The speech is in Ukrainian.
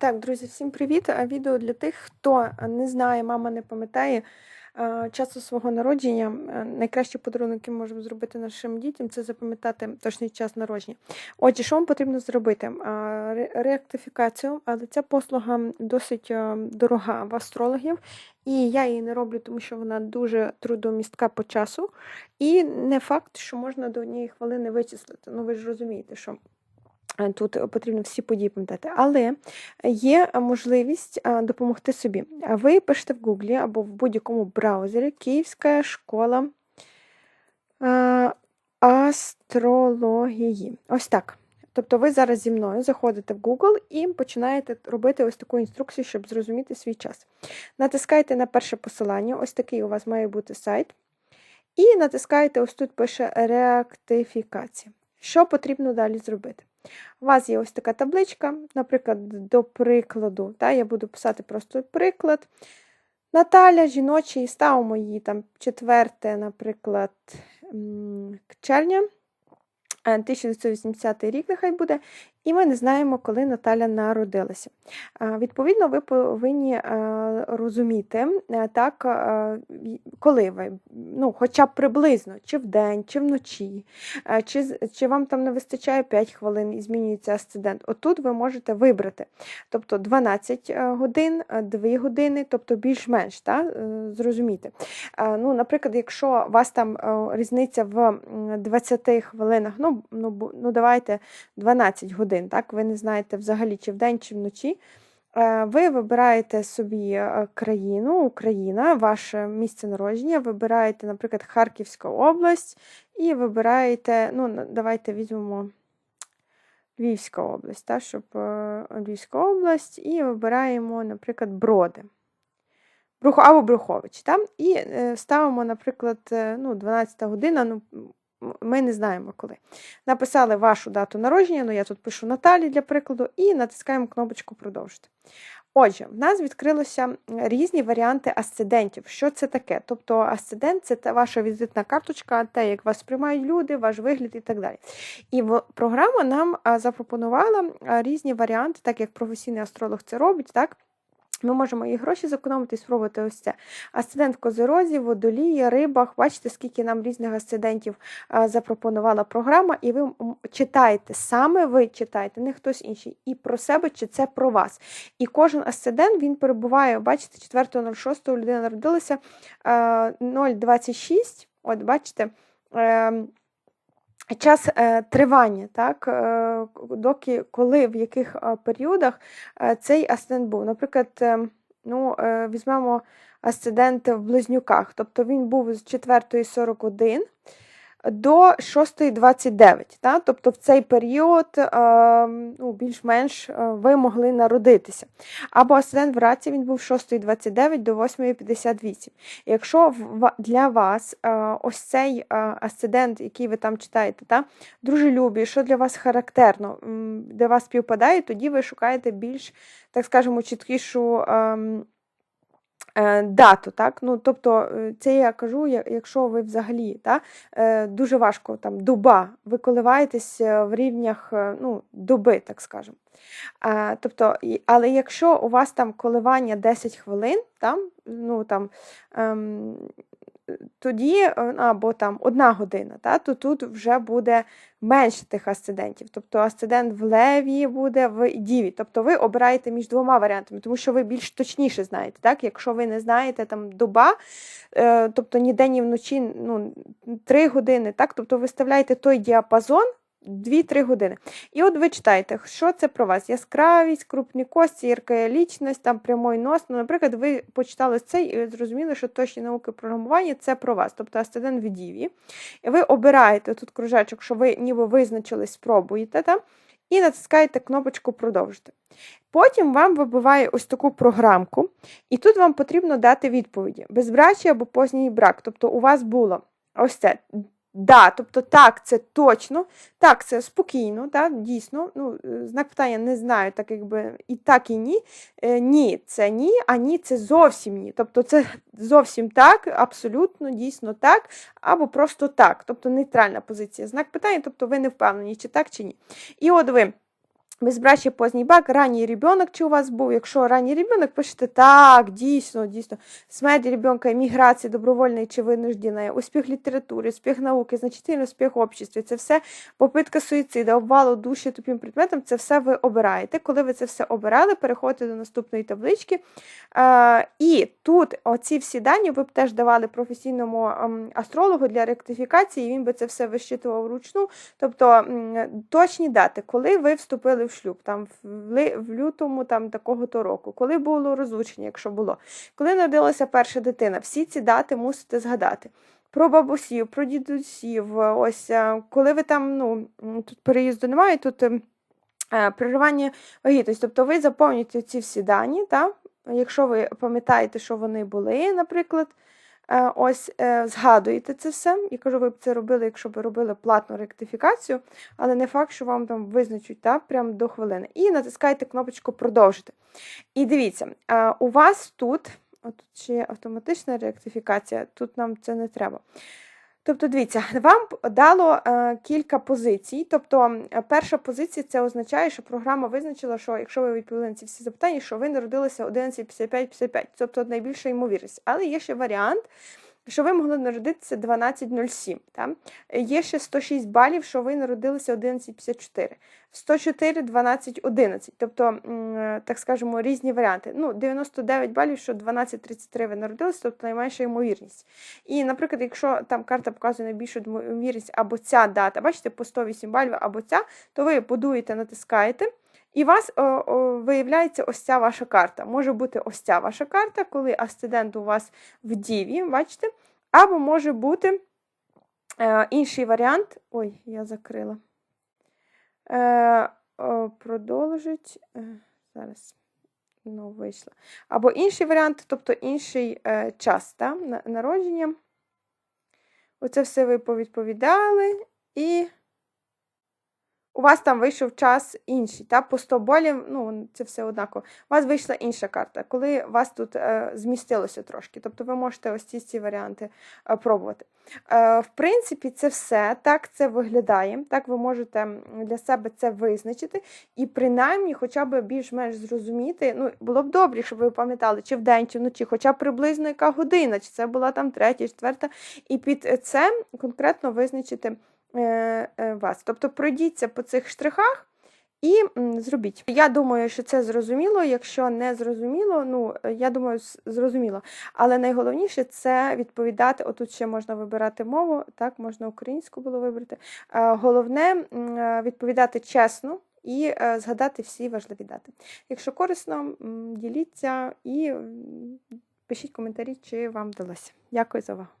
Так, друзі, всім привіт! А Відео для тих, хто не знає, мама не пам'ятає часу свого народження. Найкращі подарунок, який можемо зробити нашим дітям, це запам'ятати точний час народження. Отже, що вам потрібно зробити? Реактифікацію, але ця послуга досить дорога в астрологів, і я її не роблю, тому що вона дуже трудомістка по часу. І не факт, що можна до однієї хвилини вичислити. Ну ви ж розумієте, що. Е, Тут потрібно всі події пам'ятати. Але є можливість допомогти собі. Ви пишете в Гуглі або в будь-якому браузері Київська школа астрології. Ось так. Тобто ви зараз зі мною заходите в Google і починаєте робити ось таку інструкцію, щоб зрозуміти свій час. Натискаєте на перше посилання, ось такий у вас має бути сайт. І натискаєте, ось тут пише реактифікація. Що потрібно далі зробити? У вас є ось така табличка, наприклад, до прикладу, та, я буду писати просто приклад. Наталя жіночий, ставимо її там 4, наприклад, червня, е, 1980 рік нехай буде, і ми не знаємо, коли Наталя народилася. Відповідно, ви повинні е, розуміти, е, так, е, коли ви, ну, хоча б приблизно, чи вдень, чи вночі, чи, чи вам там не вистачає 5 хвилин і змінюється асцендент. Отут ви можете вибрати. Тобто 12 е, годин, 2 години, тобто більш-менш та, е, зрозуміти. Ну, наприклад, якщо у вас там різниця в 20 хвилинах, ну, ну, ну давайте 12 годин, так, ви не знаєте взагалі, чи вдень, чи вночі. Е, Ви вибираєте собі е, країну, Україна, ваше місце народження, вибираєте, наприклад, Харківська область, і вибираєте, ну, давайте візьмемо Львівська область, та, щоб е, Львівська область, і вибираємо, наприклад, Броди. Або Брухович. Та? І ставимо, наприклад, ну, 12 година, ну, ми не знаємо коли. Написали вашу дату народження, ну я тут пишу Наталі для прикладу, і натискаємо кнопочку продовжити. Отже, в нас відкрилося різні варіанти асцендентів. Що це таке? Тобто асцендент це ваша візитна карточка, те, як вас сприймають люди, ваш вигляд і так далі. І програма нам запропонувала різні варіанти, так як професійний астролог це робить, так? Ми можемо і гроші зекономити і спробувати ось це. Асцендент в козерозі, водолії, рибах. Бачите, скільки нам різних асцендентів запропонувала програма, і ви читаєте, саме ви читаєте, не хтось інший, і про себе, чи це про вас. І кожен асцендент він перебуває, бачите, 4.06 людина народилася е, 0,26, от бачите. Час е, тривання, так, е, доки, коли, в яких е, періодах цей асцендент був. Наприклад, ну, візьмемо асцендент в близнюках, тобто він був з 4.41 до 6.29. Та? Тобто в цей період е, ну, більш-менш е, ви могли народитися. Або асцендент в раці він був 6.29 до 8.58. Якщо для вас е, ось цей асцендент, який ви там читаєте, та, дружелюбі, що для вас характерно, для вас співпадає, тоді ви шукаєте більш, так скажемо, чіткішу. Е, Дату, так? Ну, тобто, е, це я кажу, якщо ви взагалі так, е, дуже важко там доба, ви коливаєтесь в рівнях ну, доби, так скажемо. Тобто, але якщо у вас там коливання 10 хвилин, там, ну, там, ем, тоді е, або там одна година, та, то тут вже буде менше тих асцендентів. Тобто асцендент в леві буде в діві. Тобто ви обираєте між двома варіантами, тому що ви більш точніше знаєте. Так? Якщо ви не знаєте там доба, е, тобто ні день, ні вночі ну, 3 години, так? тобто виставляєте той діапазон. 2-3 години. І от ви читаєте, що це про вас? Яскравість, крупні кості, ярка лічність, там прямой нос. Ну, наприклад, ви почитали це і зрозуміли, що точні науки програмування це про вас, тобто асцендент в діві. І ви обираєте тут кружечок, що ви ніби визначились, спробуєте, та? і натискаєте кнопочку продовжити. Потім вам вибиває ось таку програмку, і тут вам потрібно дати відповіді: безбрачі або поздній брак. Тобто у вас було ось це. Да, тобто так, це точно, так, це спокійно, так, дійсно. Ну, е, знак питання не знаю, так якби і так, і ні. Е, ні, це ні, а ні, це зовсім ні. Тобто це зовсім так, абсолютно, дійсно так, або просто так. Тобто нейтральна позиція. Знак питання, тобто ви не впевнені, чи так, чи ні. І от ви Безбрачий поздній бак, ранній ребенок, чи у вас був. Якщо ранній ребенок, пишете так, дійсно, дійсно. Смерть ребенка, міграція добровольної чи винужденої, успіх літератури, успіх науки, значительний успіх в обществі. Це все попитка суїцида, обвалу душі тупим предметом, це все ви обираєте. Коли ви це все обирали, переходите до наступної таблички. Е, і тут оці всі дані ви б теж давали професійному ем, астрологу для ректифікації, і він би це все вищитував вручну. Тобто точні дати, коли ви вступили в шлюб, там в, лютому там такого-то року, коли було розлучення, якщо було, коли народилася перша дитина, всі ці дати мусите згадати. Про бабусів, про дідусів, ось е, коли ви там, ну тут переїзду немає, тут ем, е, переривання вагітності. Тобто ви заповнюєте ці всі дані, та? якщо ви пам'ятаєте, що вони були, наприклад, ось е, згадуєте це все. Я кажу, ви б це робили, якщо б робили платну ректифікацію, але не факт, що вам там визначуть та, прямо до хвилини. І натискаєте кнопочку продовжити. І дивіться, е, у вас тут, отут ще є автоматична ректифікація, тут нам це не треба. Тобто, дивіться, вам дало е, кілька позицій. Тобто, е, перша позиція це означає, що програма визначила, що якщо ви відповіли на ці всі запитання, що ви народилися 11.55.55, тобто найбільша ймовірність. Але є ще варіант, що ви могли народитися 12.07. Та? Є ще 106 балів, що ви народилися 11.54. 104, 12, 11. Тобто, так скажемо, різні варіанти. Ну, 99 балів, що 12.33 ви народилися, тобто найменша ймовірність. І, наприклад, якщо там карта показує найбільшу ймовірність або ця дата, бачите, по 108 балів або ця, то ви будуєте, натискаєте. І вас о, о, виявляється ось ця ваша карта. Може бути ось ця ваша карта, коли асцендент у вас в діві, бачите? Або може бути е, інший варіант. Ой, я закрила. Е, о, продовжить. Е, зараз. Ну, вийшла. Або інший варіант, тобто інший е, час та, народження. Оце все ви повідповідали, і у вас там вийшов час інший. Та? По 100 болів, ну, це все однаково. У вас вийшла інша карта, коли у вас тут е, змістилося трошки. Тобто ви можете ось ці, ці варіанти е, пробувати. Е, в принципі, це все. Так це виглядає. Так ви можете для себе це визначити. І принаймні, хоча б більш-менш зрозуміти, ну, було б добре, щоб ви пам'ятали, чи вдень, чи вночі, хоча б приблизно яка година, чи це була там третя, четверта. І під це конкретно визначити вас. Тобто пройдіться по цих штрихах. І зробіть. Я думаю, що це зрозуміло. Якщо не зрозуміло, ну е, я думаю, зрозуміло. Але найголовніше це відповідати. Отут ще можна вибирати мову, так можна українську було вибрати. Е, Головне е, відповідати чесно і е, згадати всі важливі дати. Якщо корисно, діліться і пишіть коментарі, чи вам вдалося. Дякую за увагу.